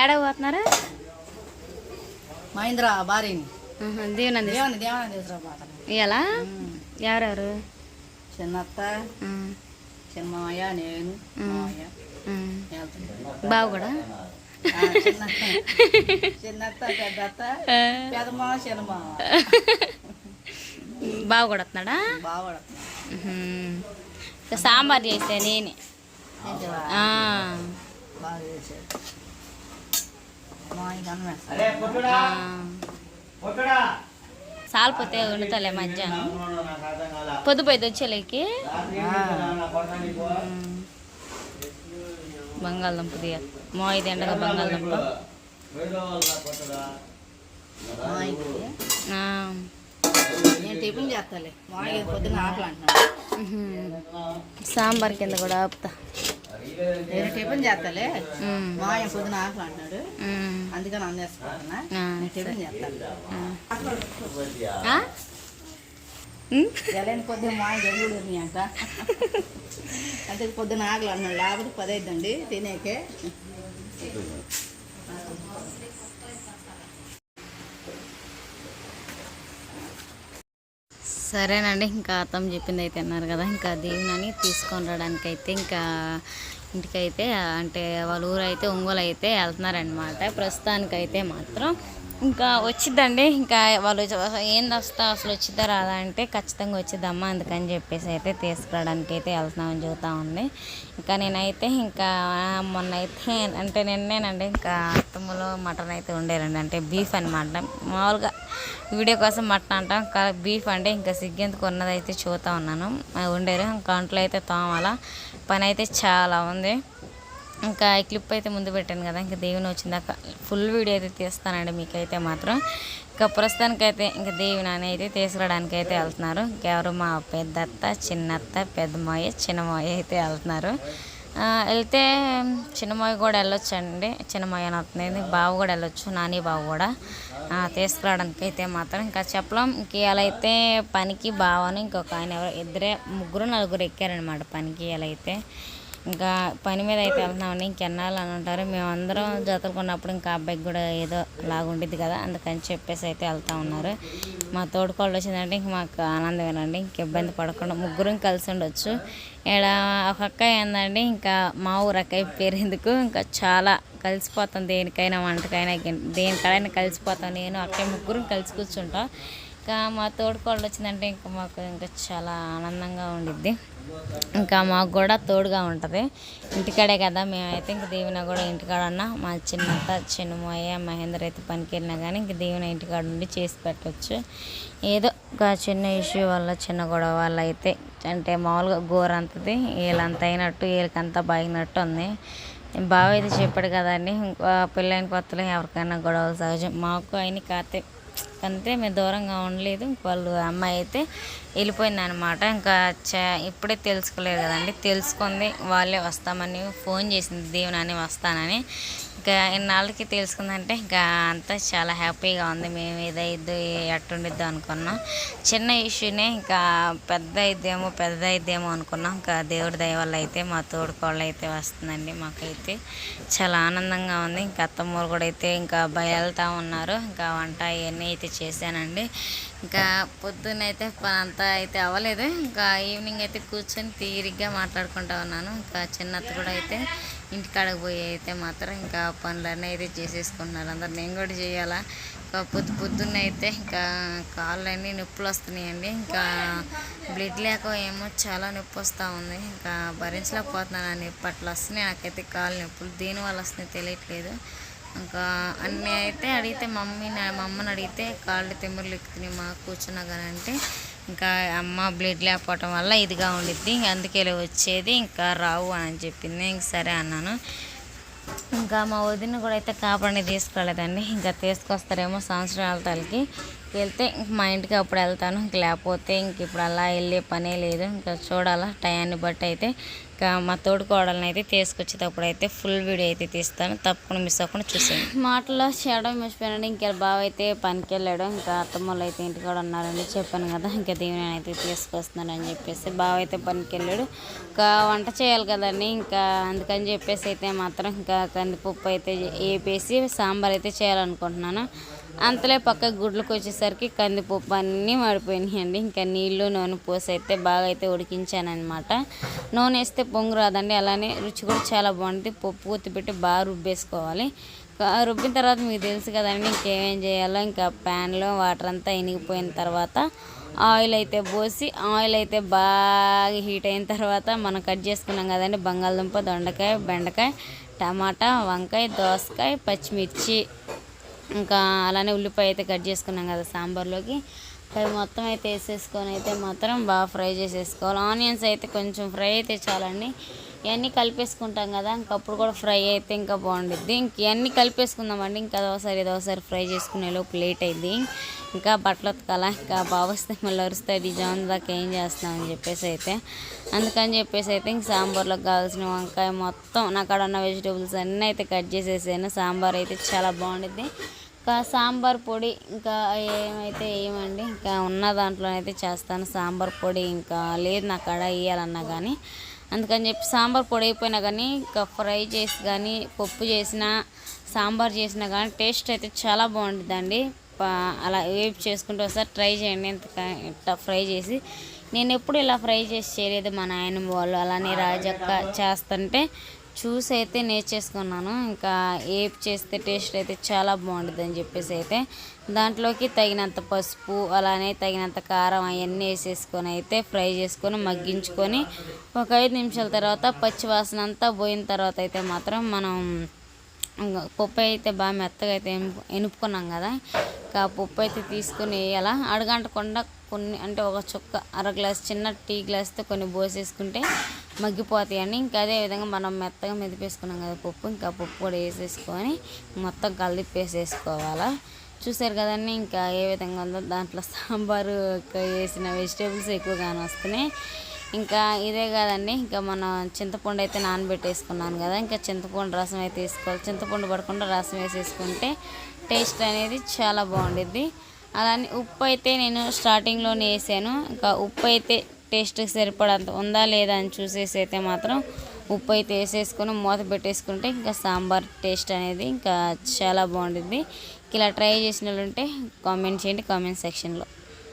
ఏడవ పోతున్నారా? మహేంద్ర భార్యని. దీవెనంది ఇయ్యాలా? ఎవరెవరు? చిన్నత్త ఉమ్, చిన్నమాయ నేను. బావ కూడా? చిన్నత్త. పెద్దత్త పెదమా చిన్నమా. బావ కూడా వస్తున్నాడా? ఉహుం. ఇక సాంబార్ చేస్తే నేనే. సాలిపోతే వండుతాలే మధ్యాహ్నం. పొద్దుపోయి వచ్చేలేకి. బంగాళదుంప దిగ మోయిది ఎండగా బంగాళదుంప. టిఫిన్ చేస్తాలే. ఉహుం. సాంబార్ కింద కూడా ఆపుతా. నేను టిఫిన్ చేస్తాలే. ఉమ్. మామయ్య పొద్దున ఆకలి అంటున్నాడు. ఉమ్. అందుకని అందేసుకుంటున్నా నేను టిఫిన్ చేస్తాను? ఎలాంటి పొద్దున మాయ జరుగుడు అంట. అంటే పొద్దున ఆకలి అన్నాడు లేకపోతే పదైద్దండి తినేకే. సరేనండి ఇంకా అత్తమ్మ చెప్పింది అయితే అన్నారు కదా ఇంకా దీవెనని తీసుకొని రావడానికి అయితే ఇంకా ఇంటికైతే అంటే వాళ్ళ ఊరు అయితే ఒంగోలు అయితే వెళ్తున్నారనమాట ప్రస్తుతానికైతే మాత్రం ఇంకా వచ్చిద్దండి ఇంకా వాళ్ళు ఏం వస్తా అసలు వచ్చిద్దా రాదా అంటే ఖచ్చితంగా వచ్చిద్దమ్మా అందుకని చెప్పేసి అయితే తీసుకురావడానికి అయితే వెళ్తున్నామని చెబుతా ఉంది. ఇంకా నేనైతే ఇంకా మొన్న అయితే అంటే నిన్నేనండి ఇంకా అత్తమ్మలో మటన్ అయితే ఉండేరండి అంటే బీఫ్ అనమాట మామూలుగా వీడియో కోసం మటన్ అంటాం. బీఫ్ అంటే ఇంకా సిగ్గెందుకు ఉన్నదైతే చూతా ఉన్నాను. అది ఉండేరు. ఇంకా అంట్లో అయితే తోమాల. పని అయితే చాలా ఉంది. ఇంకా ఈ క్లిప్ అయితే ముందు పెట్టాను కదా. ఇంకా దేవుని వచ్చిందాక ఫుల్ వీడియో అయితే తీస్తానండి మీకైతే మాత్రం. ఇంకా ప్రస్తుతానికైతే ఇంకా దేవుని అని అయితే తీసుకురావడానికి అయితే వెళ్తున్నారు. ఎవరు మా పెద్దత్త చిన్నత్త పెద్దమాయ చిన్నమాయ అయితే వెళ్తున్నారు. వెళ్తే చిన్నమాయ కూడా వెళ్ళొచ్చు అండి చిన్నమాయ అని వస్తుంది. బావ కూడా వెళ్ళొచ్చు. నాని బావ కూడా. తీసుకురావడానికి అయితే మాత్రం ఇంకా చెప్పలేం. ఇంక ఇలా అయితే పనికి బావని ఇంకొక ఆయన ఎవరు ఇద్దరే ముగ్గురు నలుగురు ఎక్కారనమాట పనికి ఇలా అయితే ఇంకా పని మీద అయితే వెళ్తున్నామని ఇంకెన్నాళ్ళు అని ఉంటారు మేమందరం జతలు కొన్నప్పుడు ఇంకా అబ్బాయికి కూడా ఏదో లాగుండిద్ది కదా అందుకని చెప్పేసి అయితే వెళ్తా ఉన్నారు. మా తోడుకోళ్ళు వచ్చిందంటే ఇంక మాకు ఆనందమేనండి ఇంక ఇబ్బంది పడకుండా ముగ్గురం కలిసి ఉండొచ్చు. ఇక్కడ ఒక అక్క ఏందండి ఇంకా మా ఊరు అక్కయ్య పేరు ఎందుకు ఇంకా చాలా కలిసిపోతాం దేనికైనా వంటకైనా దేనికైనా కలిసిపోతాం. నేను అక్కయ్య ముగ్గురం కలిసి కూర్చుంటాం. ఇంకా మా తోడుకోళ్ళు వచ్చిందంటే ఇంకా మాకు ఇంకా చాలా ఆనందంగా ఉండిద్ది. ఇంకా మాకు కూడా తోడుగా ఉంటుంది. ఇంటికాడే కదా మేమైతే ఇంక దీవెన కూడా ఇంటికాడ ఉన్నా మా చిన్నంత చిన్నమయ్య మహేందర్ అయితే పనికి వెళ్ళినా కానీ ఇంక దీవెన ఇంటికాడ ఉండి చేసి పెట్టవచ్చు ఏదో ఒక చిన్న ఇష్యూ వల్ల చిన్న గొడవ వల్ల అయితే అంటే మామూలుగా గోరంతది. వీళ్ళంత అయినట్టు వీళ్ళకంతా బాగినట్టు ఉంది. బావ అయితే చెప్పాడు కదండి ఇంకో పెళ్ళైన కొత్తలో ఎవరికైనా గొడవలు సహజం. మాకు అయిన కాతే అంతే మేము దూరంగా ఉండలేదు. వాళ్ళు అమ్మాయి అయితే వెళ్ళిపోయింది అనమాట ఇంకా చ- ఇప్పుడే తెలుసుకోలేదు కదండి. తెలుసుకుంది వాళ్ళే వస్తామని ఫోన్ చేసింది. దేవుని అని వస్తానని. ఇంకా ఇన్నాళ్ళకి తెలుసుకుందంటే ఇంకా అంతా చాలా హ్యాపీగా ఉంది. మేము ఏదైద్దు ఎట్టుండిద్దో అనుకున్నాం. చిన్న ఇష్యూనే ఇంకా పెద్ద అయిద్దేమో పెద్ద అయిద్దేమో అనుకున్నాం. ఇంకా దేవుడి దయ వల్ల అయితే మా తోడుకోళ్ళు అయితే వస్తుందండి మాకైతే. చాలా ఆనందంగా ఉంది. ఇంకా అత్తమ్మూరు కూడా అయితే ఇంకా బయలుతా ఉన్నారు. ఇంకా వంట ఇవన్నీ అయితే చేశానండి. ఇంకా పొద్దున్న అయితే పని అంతా అయితే అవ్వలేదు. ఇంకా ఈవినింగ్ అయితే కూర్చొని తీరిగ్గా మాట్లాడుకుంటా ఉన్నాను. ఇంకా చిన్నత్త కూడా అయితే ఇంటికాడకు పోయి అయితే మాత్రం ఇంకా పనులన్నీ అయితే చేసేసుకుంటున్నారు అందరు నేను కూడా చేయాలా? ఇంకా పొద్దు పొద్దున్న అయితే ఇంకా కాళ్ళన్నీ నొప్పులు వస్తున్నాయండి. ఇంకా బ్లడ్ లేక ఏమో చాలా నొప్పి వస్తూ ఉంది. ఇంకా భరించలేకపోతున్నాను ఆ నొప్పి అట్లా వస్తున్నాయి. నాకైతే కాళ్ళ నొప్పులు. దేనివల్ల వస్తున్నాయి తెలియట్లేదు. ఇంకా అన్నీ అయితే అడిగితే మమ్మీ మా అమ్మని అడిగితే కాళ్ళు తిమ్మురులు ఎక్కుతున్నాయి. మా కూర్చున్నా కానీ అంటే ఇంకా అమ్మ బ్లడ్ లేకపోవటం వల్ల ఇదిగా ఉండిద్ది. అందుకే వచ్చేది. ఇంకా రావు అని చెప్పింది. ఇంక సరే అన్నాను. ఇంకా మా వదిన కూడా అయితే కాపాడిని తీసుకోలేదండి. ఇంకా తీసుకొస్తారేమో సంవత్సరాల తలకి వెళ్తే ఇంక మా ఇంటికి అప్పుడు వెళ్తాను. ఇంక లేకపోతే ఇంక ఇప్పుడు అలా వెళ్ళే పనే లేదు. ఇంకా చూడాలా టయాన్ని బట్టి అయితే ఇంకా మా తోడు కోడలను అయితే తీసుకొచ్చేటప్పుడు అయితే ఫుల్ వీడియో అయితే తీస్తాను. తప్పకుండా మిస్ అవ్వకుండా చూసాను మాటలో చేయడం మర్చిపోయానండి. ఇంకా బావ అయితే పనికి వెళ్ళాడు ఇంకా అత్తమ్మలు అయితే ఇంటికాడ ఉన్నారని చెప్పాను కదా ఇంకా దీవెన అయితే తీసుకొస్తున్నాను అని చెప్పేసి బావ అయితే పనికి వెళ్ళాడు ఇంకా వంట చేయాలి కదండి. ఇంకా అందుకని చెప్పేసి అయితే మాత్రం ఇంకా కందిపప్పు అయితే వేపేసి సాంబార్ అయితే చేయాలనుకుంటున్నాను. అంతలే పక్క గుడ్లకు వచ్చేసరికి కందిపప్పు అన్నీ మాడిపోయినాయండి ఇంకా నీళ్ళు నూనె పోసి అయితే బాగా అయితే ఉడికించాను నూనె వేస్తే పొంగు రాదండి. అలానే రుచి కూడా చాలా బాగుంటుంది. పప్పు గుత్తిపెట్టి బాగా రుబ్బేసుకోవాలి. రుబ్బిన తర్వాత మీకు తెలుసు కదండి ఇంకేమేం చేయాలో. ఇంకా ప్యాన్లో వాటర్ అంతా ఇనిగిపోయిన తర్వాత ఆయిల్ అయితే పోసి ఆయిల్ అయితే బాగా హీట్ అయిన తర్వాత మనం కట్ చేసుకున్నాం కదండి బంగాళదుంప దొండకాయ బెండకాయ టమాటా వంకాయ దోసకాయ పచ్చిమిర్చి. ఇంకా అలానే ఉల్లిపాయ అయితే కట్ చేసుకున్నాం కదా సాంబార్లోకి. అవి మొత్తం అయితే వేసేసుకొని అయితే మాత్రం బాగా ఫ్రై చేసేసుకోవాలి. ఆనియన్స్ అయితే కొంచెం ఫ్రై అయితే చాలండి. ఇవన్నీ కలిపేసుకుంటాం కదా ఇంకప్పుడు కూడా ఫ్రై అయితే ఇంకా బాగుండుద్ది. ఇంక ఇవన్నీ కలిపేసుకుందామండి. ఇంకా అదొకసారి ఏదోసారి ఫ్రై చేసుకునే లోపు లేట్ అయింది. ఇంకా బట్టలు ఉతకాల? ఇంకా బాగా వస్తే మళ్ళీ అరుస్తుంది జాన్ దాకా ఏం చేస్తున్నామని చెప్పేసి అయితే. అందుకని చెప్పేసి అయితే ఇంక సాంబార్లోకి కావాల్సిన వంకాయ మొత్తం నా కాడ ఉన్న వెజిటేబుల్స్ అన్నీ అయితే కట్ చేసేసాను. సాంబార్ అయితే చాలా బాగుండుద్ది. ఇంకా సాంబార్ పొడి ఇంకా ఏమైతే ఏమండి? ఇంకా ఉన్న దాంట్లో అయితే చేస్తాను. సాంబార్ పొడి ఇంకా లేదు నా కాడ వేయాలన్నా కానీ అందుకని చెప్పి సాంబార్ పొడి అయిపోయినా కానీ ఇంకా ఫ్రై చేసి కానీ పప్పు చేసినా సాంబార్ చేసినా కానీ టేస్ట్ అయితే చాలా బాగుంటుందండి. అలా వేపు చేసుకుంటూ ఒకసారి ట్రై చేయండి. ఎంత ఫ్రై చేసి. నేను ఎప్పుడు ఇలా ఫ్రై చేసి చేయలేదు మా నాయనమ్మ వాళ్ళు. అలానే రాజక్క చేస్తుంటే చూసి అయితే నేర్చేసుకున్నాను. ఇంకా ఏపు చేస్తే టేస్ట్ అయితే చాలా బాగుంటుంది అని చెప్పేసి అయితే దాంట్లోకి తగినంత పసుపు అలానే తగినంత కారం అవన్నీ వేసేసుకొని అయితే ఫ్రై చేసుకొని మగ్గించుకొని ఒక ఐదు నిమిషాల తర్వాత పచ్చివాసన అంతా పోయిన తర్వాత అయితే మాత్రం మనం పప్పు అయితే బాగా మెత్తగా అయితే ఎనుపుకున్నాం కదా. ఇంకా పప్పు అయితే తీసుకుని వేయాలా. అడగంటకుండా కొన్ని అంటే ఒక చుక్క అర గ్లాస్ చిన్న టీ గ్లాస్తో కొన్ని పోసేసుకుంటే మగ్గిపోతాయండి ఇంకా అదే విధంగా మనం మెత్తగా మెదిపేసుకున్నాం కదా పప్పు ఇంకా పప్పు కూడా వేసేసుకొని మొత్తం కలిపేసేసుకోవాలా. చూసారు కదండి ఇంకా ఏ విధంగా ఉందో దాంట్లో సాంబారు వేసిన వెజిటేబుల్స్ ఎక్కువగానే వస్తున్నాయి. ఇంకా ఇదే కాదండి ఇంకా మనం చింతపండు అయితే నానబెట్టేసుకున్నాను కదా ఇంకా చింతపండు రసం అయితే వేసుకోవాలి. చింతపండు పడకుండా రసం వేసేసుకుంటే టేస్ట్ అనేది చాలా బాగుండిద్ది. అలానే ఉప్పు అయితే నేను స్టార్టింగ్లోనే వేసాను. ఇంకా ఉప్పు అయితే టేస్ట్కి సరిపడంత ఉందా లేదా అని చూసేసి అయితే మాత్రం ఉప్పు అయితే వేసేసుకొని మూత పెట్టేసుకుంటే ఇంకా సాంబార్ టేస్ట్ అనేది ఇంకా చాలా బాగుంటుంది ఇలా ట్రై చేసిన వాళ్ళు ఉంటే కామెంట్ చేయండి కామెంట్ సెక్షన్లో.